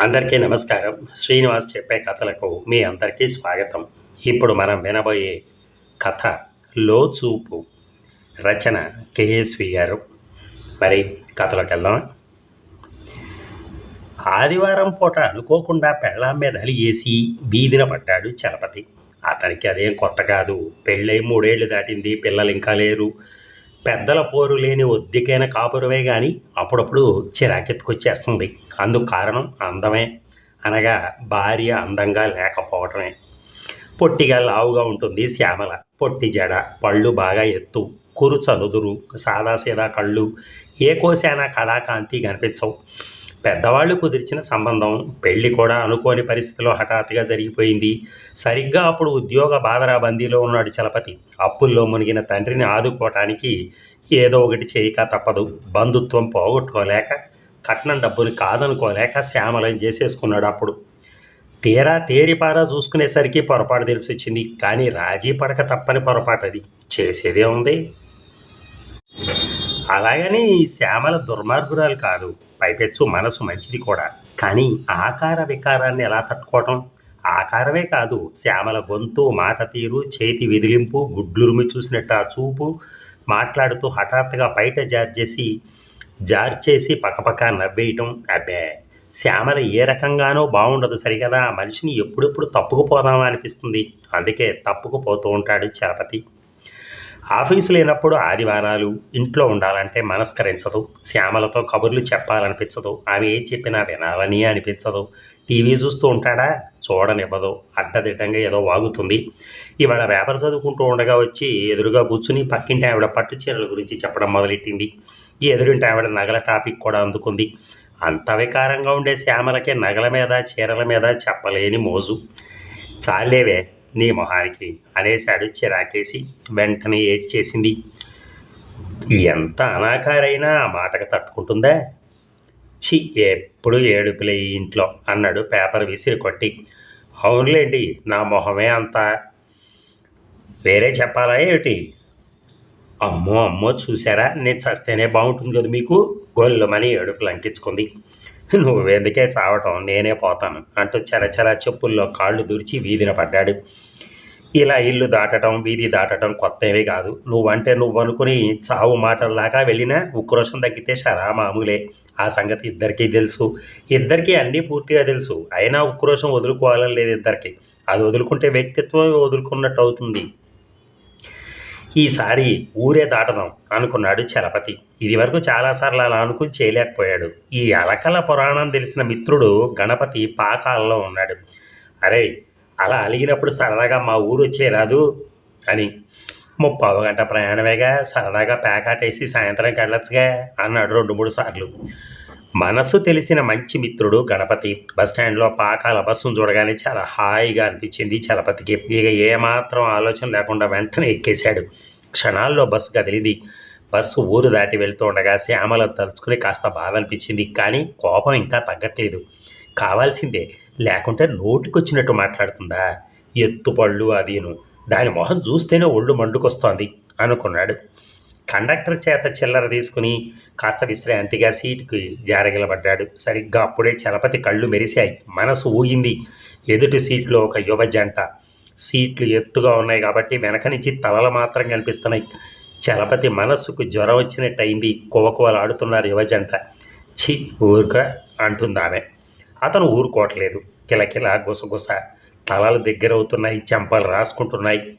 అందరికీ నమస్కారం. శ్రీనివాస్ చెప్పే కథలకు మీ అందరికీ స్వాగతం. ఇప్పుడు మనం వినబోయే కథ లోచూపు రచన కేఎస్వి గారు. మరి కథలోకి వెళ్దాం ఆదివారం పూట అనుకోకుండా పెళ్ళాం మీద అలిగేసి బీదిన పడ్డాడు చలపతి. అతనికి అదేం కొత్త కాదు. పెళ్ళై మూడేళ్ళు దాటింది పిల్లలు ఇంకా లేరు. పెద్దల పోరు లేని ఒద్దికైన కాపురమే కానీ అప్పుడప్పుడు చిరాకెత్తుకొచ్చేస్తుంది. అందుకు కారణం అందమే. అనగా భార్య అందంగా లేకపోవటమే. పొట్టిగా లావుగా ఉంటుంది శ్యామల. పొట్టి జడ పళ్ళు బాగా ఎత్తు కురు చదుదురు సాదాసీదా కళ్ళు ఏ కోసానా కళాకాంతి కనిపించవు. పెద్దవాళ్ళు కుదిర్చిన సంబంధం పెళ్ళి కూడా అనుకోని పరిస్థితిలో హఠాత్తుగా జరిగిపోయింది. సరిగ్గా అప్పుడు ఉద్యోగ బాధరాబందీలో ఉన్నాడు చలపతి. అప్పుల్లో మునిగిన తండ్రిని ఆదుకోవటానికి ఏదో ఒకటి చేయక తప్పదు. బంధుత్వం పోగొట్టుకోలేక కట్నం డబ్బుని కాదనుకోలేక శ్యామలం చేసేసుకున్నాడు అప్పుడు. తీరా తేరిపారా చూసుకునేసరికి పొరపాటు తెలిసి వచ్చింది కానీ రాజీ పడక తప్పని పొరపాటు అది చేసేదే ఉంది. అలాగని శ్యామల దుర్మార్గురాలు కాదు. పైపెచ్చు మనసు మంచిది కూడా. కానీ ఆకార వికారాన్ని ఎలా తట్టుకోవటం? ఆకారమే కాదు. శ్యామల గొంతు మాట తీరు చేతి విదిలింపు గుడ్లురుమి చూసినట్టు ఆ చూపు మాట్లాడుతూ హఠాత్తుగా బయట జార్చేసి జార్చేసి పక్కపక్క నవ్వేయటం. అబ్బే! శ్యామల ఏ రకంగానో బాగుండదు సరిగదా? ఆ మనిషిని ఎప్పుడెప్పుడు తప్పుకుపోదామా అనిపిస్తుంది. అందుకే తప్పుకుపోతూ ఉంటాడు చలపతి. ఆఫీసు లేనప్పుడు ఆదివారాలు ఇంట్లో ఉండాలంటే మనస్కరించదు. శ్యామలతో కబుర్లు చెప్పాలనిపించదు. ఆమె ఏం చెప్పినా వినాలని అనిపించదు. టీవీ చూస్తూ ఉంటాడా? చూడనివ్వదు. అడ్డదిడ్డంగా ఏదో వాగుతుంది. ఇవాళ పేపర్ చదువుకుంటూ ఉండగా వచ్చి ఎదురుగా కూర్చుని పక్కింటి ఆవిడ పట్టు చీరల గురించి చెప్పడం మొదలెట్టింది. ఈ ఎదురింటి ఆవిడ నగల టాపిక్ కూడా అందుకుంది. అంత వికారంగా ఉండే శ్యామలకే నగల మీద చీరల మీద చెప్పలేని మోజు. చాలేవే నీ మొహానికి అనేశాడు చిరాకేసి. వెంటనే ఏడ్చేసింది. ఎంత అనాకారైనా ఆ మాటకు తట్టుకుంటుందా? చి ఎప్పుడు ఏడుపులే ఈ ఇంట్లో అన్నాడు పేపర్ విసిరి కొట్టి. అవునులేండి నా మొహమే అంత వేరే చెప్పాలా ఏమిటి? అమ్మో అమ్మో చూసారా నేను చస్తేనే బాగుంటుంది కదా మీకు? గొల్లమని ఏడుపు లంకించుకుంది నువ్వెందుకే చావటం నేనే పోతాను అంటూ చరచర చెప్పుల్లో కాళ్ళు దూర్చి వీధిన పడ్డాడు. ఇలా ఇల్లు దాటడం వీధి దాటడం కొత్త ఏమీ కాదు. నువ్వంటే నువ్వు అనుకుని చావు మాటల్లాగా వెళ్ళినా ఉక్రోషం తగ్గితే షరా మామూలే. ఆ సంగతి ఇద్దరికీ తెలుసు. ఇద్దరికీ అన్నీ పూర్తిగా తెలుసు. అయినా ఉక్రోషం వదులుకోవాలని లేదు ఇద్దరికి. అది వదులుకుంటే వ్యక్తిత్వం వదులుకున్నట్టు అవుతుంది. ఈసారి ఊరే దాటదాం అనుకున్నాడు చలపతి. ఇది వరకు చాలాసార్లు అలా అనుకుని చేయలేకపోయాడు. ఈ అలకల పురాణం తెలిసిన మిత్రుడు గణపతి పాకాలలో ఉన్నాడు. అరే అలా అలిగినప్పుడు సరదాగా మా ఊరు వచ్చే రాదు అని. ముప్పావు గంట ప్రయాణమేగా సరదాగా ప్యాకాటేసి సాయంత్రం వెళ్ళొచ్చుగా అన్నాడు రెండు మూడు సార్లు. మనసు తెలిసిన మంచి మిత్రుడు గణపతి. బస్టాండ్లో పాకాల బస్సును చూడగానే చాలా హాయిగా అనిపించింది చలపతికి. ఇక ఏమాత్రం ఆలోచన లేకుండా వెంటనే ఎక్కేశాడు. క్షణాల్లో బస్సు కదిలింది. బస్సు ఊరు దాటి వెళ్తూ ఉండగా శ్యామల తలుచుకుని కాస్త బాధ అనిపించింది కానీ కోపం ఇంకా తగ్గట్లేదు. కావాల్సిందే లేకుంటే నోటికొచ్చినట్టు మాట్లాడుతుందా? ఎత్తుపళ్ళు అదీను. దాని మొహం చూస్తేనే ఒళ్ళు మండుకొస్తోంది అనుకున్నాడు. కండక్టర్ చేత చిల్లర తీసుకుని కాస్త విశ్రాంతిగా సీటుకి జారగిలబడ్డాడు. సరిగ్గా అప్పుడే చలపతి కళ్ళు మెరిశాయి. మనసు ఊగింది. ఎదుటి సీట్లో ఒక యువ జంట. సీట్లు ఎత్తుగా ఉన్నాయి కాబట్టి వెనక నుంచి తలలు మాత్రం కనిపిస్తున్నాయి. చలపతి మనస్సుకు జ్వరం వచ్చినట్టు అయింది కువకువలు ఆడుతున్నారు యువ జంట. చి ఊరుక అంటుంది ఆమె. అతను ఊరుకోవట్లేదు. కిలకిల గుసగుస. తలలు దగ్గరవుతున్నాయి. చెంపలు రాసుకుంటున్నాయి.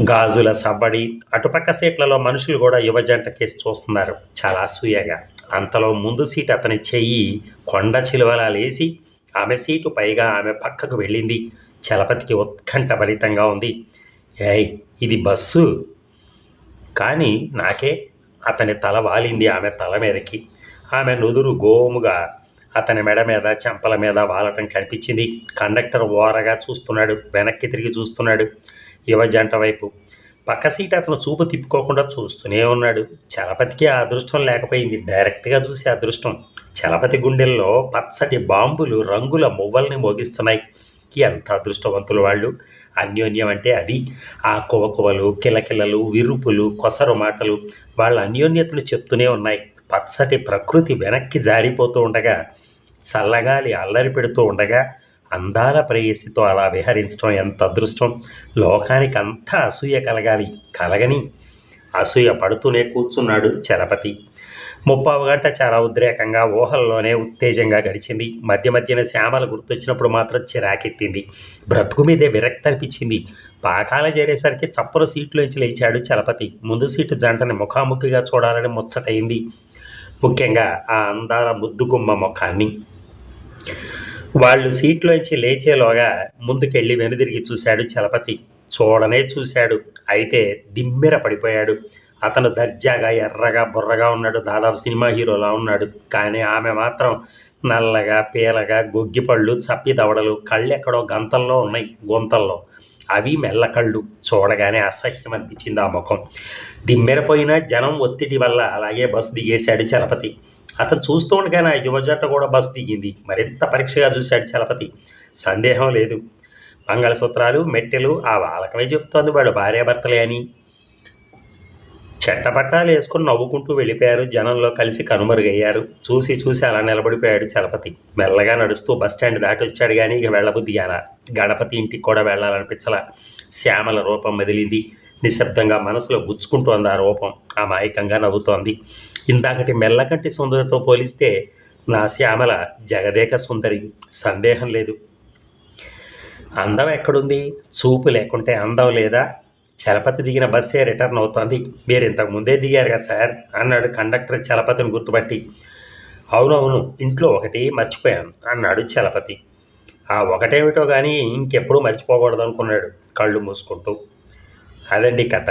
గాజుల సబ్బడి అటుపక్క సీట్లలో మనుషులు కూడా యువ జంట కేసి చూస్తున్నారు. చాలా అసూయగా. అంతలో ముందు సీట్ అతని చెయ్యి కొండ చిలువలా లేచి ఆమె సీటు పైగా ఆమె పక్కకు వెళ్ళింది. చలపతికి ఉత్కంఠభరితంగా ఉంది. ఏయ్ ఇది బస్సు. కానీ నాకే అతని తల వాలింది ఆమె తల మీదకి. ఆమె నుదురు గోముగా అతని మెడ మీద చెంపల మీద వాలటం కనిపించింది. కండక్టర్ ఓరగా చూస్తున్నాడు. వెనక్కి తిరిగి చూస్తున్నాడు. యువ జంట వైపు. పక్క సీట్ అతను చూపు తిప్పుకోకుండా చూస్తూనే ఉన్నాడు. చలపతికి ఆ అదృష్టం లేకపోయింది. డైరెక్ట్గా చూసే అదృష్టం. చలపతి గుండెల్లో పచ్చటి బాంబులు రంగుల మువ్వల్ని మోగిస్తున్నాయి. ఎంత అదృష్టవంతులు వాళ్ళు. అన్యోన్యం అంటే అది. ఆ కువకువలు కిలకిలలు విరుపులు కొసరు మాటలు వాళ్ళ అన్యోన్యతను చెప్తూనే ఉన్నాయి. పచ్చటి ప్రకృతి వెనక్కి జారిపోతూ ఉండగా చల్లగాలి అల్లరి పెడుతూ ఉండగా అందాల ప్రేయసితో అలా విహరించడం ఎంత అదృష్టం. లోకానికి అంతా అసూయ కలగాలి. కలగని అసూయ పడుతూనే కూర్చున్నాడు చలపతి. ముప్పావు గంట చాలా ఉద్రేకంగా ఊహల్లోనే ఉత్తేజంగా గడిచింది. మధ్య మధ్యన శ్యామల గుర్తొచ్చినప్పుడు మాత్రం చిరాకెత్తింది. బ్రతుకు మీదే విరక్తి అనిపించింది. పాకాల చేరేసరికి చప్పున సీట్లోంచి లేచాడు చలపతి. ముందు సీటు జంటని ముఖాముఖిగా చూడాలని ముచ్చటైంది. ముఖ్యంగా ఆ అందాల ముద్దుగుమ్మ ముఖాన్ని. వాళ్ళు సీట్లోంచి లేచేలోగా ముందుకెళ్ళి వెనుదిరిగి చూశాడు చలపతి. చూడనే చూశాడు. అయితే దిమ్మెర పడిపోయాడు. అతను దర్జాగా ఎర్రగా బుర్రగా ఉన్నాడు. దాదాపు సినిమా హీరోలా ఉన్నాడు. కానీ ఆమె మాత్రం నల్లగా పీలగా గొగ్గిపళ్ళు చప్పి దవడలు కళ్ళు ఎక్కడో గంతల్లో ఉన్నాయి గుంతల్లో. అవి మెల్ల కళ్ళు. చూడగానే అసహ్యం అనిపించింది ఆ ముఖం. దిమ్మెరపోయిన జనం ఒత్తిడి వల్ల అలాగే బస్సు దిగేశాడు చలపతి. అతను చూస్తూ ఉండగానే ఆ యువజంట కూడా బస్సు దిగింది. మరింత పరీక్షగా చూశాడు చలపతి. సందేహం లేదు. మంగళసూత్రాలు మెట్టెలు ఆ వాళ్ళకమే చెప్తోంది వాడు భార్యాభర్తలే అని. చెట్టపట్టాలు వేసుకుని నవ్వుకుంటూ వెళ్ళిపోయారు. జనంలో కలిసి కనుమరుగయ్యారు. చూసి చూసి అలా నిలబడిపోయాడు చలపతి. మెల్లగా నడుస్తూ బస్టాండ్ దాటి వచ్చాడు కానీ ఇక వెళ్ళబుద్ధి అలా గణపతి ఇంటికి కూడా వెళ్ళాలనిపించలా. శ్యామల రూపం మెదిలింది. నిశ్శబ్దంగా మనసులో గుచ్చుకుంటోంది ఆ రూపం. అమాయకంగా నవ్వుతోంది. ఇందాకటి మెల్లకట్టి సుందరితో పోలిస్తే నా శ్యామల జగదేక సుందరి సందేహం లేదు. అందం ఎక్కడుంది? చూపు లేకుంటే అందం లేదా? చలపతి దిగిన బస్సే రిటర్న్ అవుతోంది. మీరు ఇంతకు ముందే దిగారు కదా సార్? అన్నాడు కండక్టర్ చలపతిని గుర్తుపట్టి. అవునవును ఇంట్లో ఒకటి మర్చిపోయాను అన్నాడు చలపతి. ఆ ఒకటేమిటో కానీ ఇంకెప్పుడు మర్చిపోకూడదు అనుకున్నాడు కళ్ళు మూసుకుంటూ. అదండి కథ.